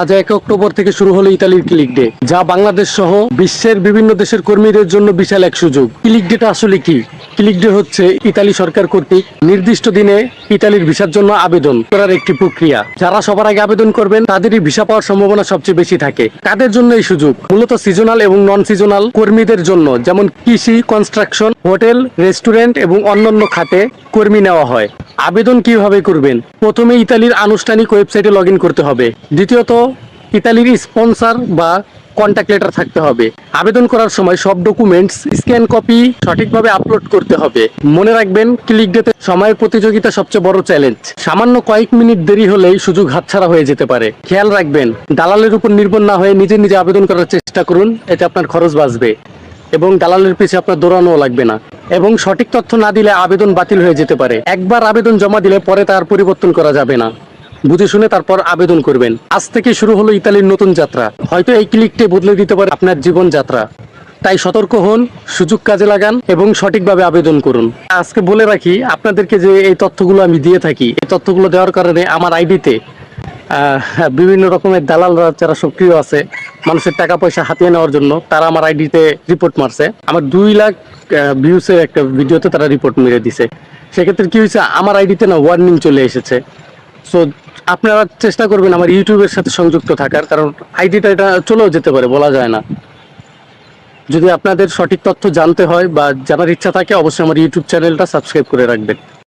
আজ এক অক্টোবর থেকে শুরু হলো ইতালির ক্লিক ডে, যা বাংলাদেশ সহ বিশ্বের বিভিন্ন দেশের কর্মীদের জন্য বিশাল এক সুযোগ। ক্লিক ডেটা আসলে কি? ক্লিক ডে হচ্ছে ইতালি সরকার কর্তৃক নির্দিষ্ট দিনে ইতালির ভিসার জন্য আবেদন করার একটি প্রক্রিয়া। যারা সবার আগে আবেদন করবেন, তাদেরই ভিসা পাওয়ার সম্ভাবনা সবচেয়ে বেশি থাকে। তাদের জন্য এই সুযোগ, মূলত সিজনাল এবং নন সিজনাল কর্মীদের জন্য, যেমন কৃষি কনস্ট্রাকশন হোটেল রেস্টুরেন্ট এবং অন্যান্য খাতে কর্মী নেওয়া হয়। আবেদন কীভাবে করবেন? প্রথমে ইতালির আনুষ্ঠানিক ওয়েবসাইটে লগ করতে হবে। দ্বিতীয়ত, ইতালির স্পন্সর বা কন্ট্যাক্ট লেটার থাকতে হবে। আবেদন করার সময় সব ডকুমেন্টস, স্ক্যান কপি সঠিকভাবে আপলোড করতে হবে। মনে রাখবেন, ক্লিক ডেতে সময়ের প্রতিযোগিতা সবচেয়ে বড় চ্যালেঞ্জ। সামান্য কয়েক মিনিট দেরি হলেই সুযোগ হাতছাড়া হয়ে যেতে পারে। খেয়াল রাখবেন, দালালের উপর নির্ভর না হয়ে নিজে নিজে আবেদন করার চেষ্টা করুন, এতে আপনার খরচ বাঁচবে। এবং দালালের পিছিয়ে আপনার দৌড়ানোও লাগবে না। এবং সঠিক তথ্য না দিলে আবেদন বাতিল হয়ে যেতে পারে। একবার আবেদন জমা দিলে পরে তার পরিবর্তন করা যাবে না। বুঝে শুনে তারপর আবেদন করবেন। আজ থেকে শুরু হলো ইতালির নতুন যাত্রা। হয়তো এই ক্লিকটে বদলে দিতে পারে আপনার জীবন যাত্রা। তাই সতর্ক হন, সুযোগ কাজে লাগান এবং সঠিকভাবে আবেদন করুন। আজকে বলে রাখি, আপনাদেরকে যে এই তথ্যগুলো আমি দিয়ে থাকি, এই তথ্যগুলো দেওয়ার কারণে আমার আইডিতে বিভিন্ন রকমের দালালরা যারা সক্রিয় আছে মানুষের টাকা পয়সা হাতিয়ে নেওয়ার জন্য তারা আমার আইডিতে রিপোর্ট মারছে। আমার দুই লাখ ভিউসের একটা ভিডিওতে তারা রিপোর্ট মেরে দিছে। সেক্ষেত্রে কি হয়েছে? আমার আইডিতে না ওয়ার্নিং চলে এসেছে। সো আপনারা চেষ্টা করবেন আমার ইউটিউবের সাথে সংযুক্ত থাকার, কারণ আইডিটা এটা চলেও যেতে পারে, বলা যায় না। যদি আপনাদের সঠিক তথ্য জানতে হয় বা জানার ইচ্ছা থাকে, অবশ্যই আমার ইউটিউব চ্যানেলটা সাবস্ক্রাইব করে রাখবেন।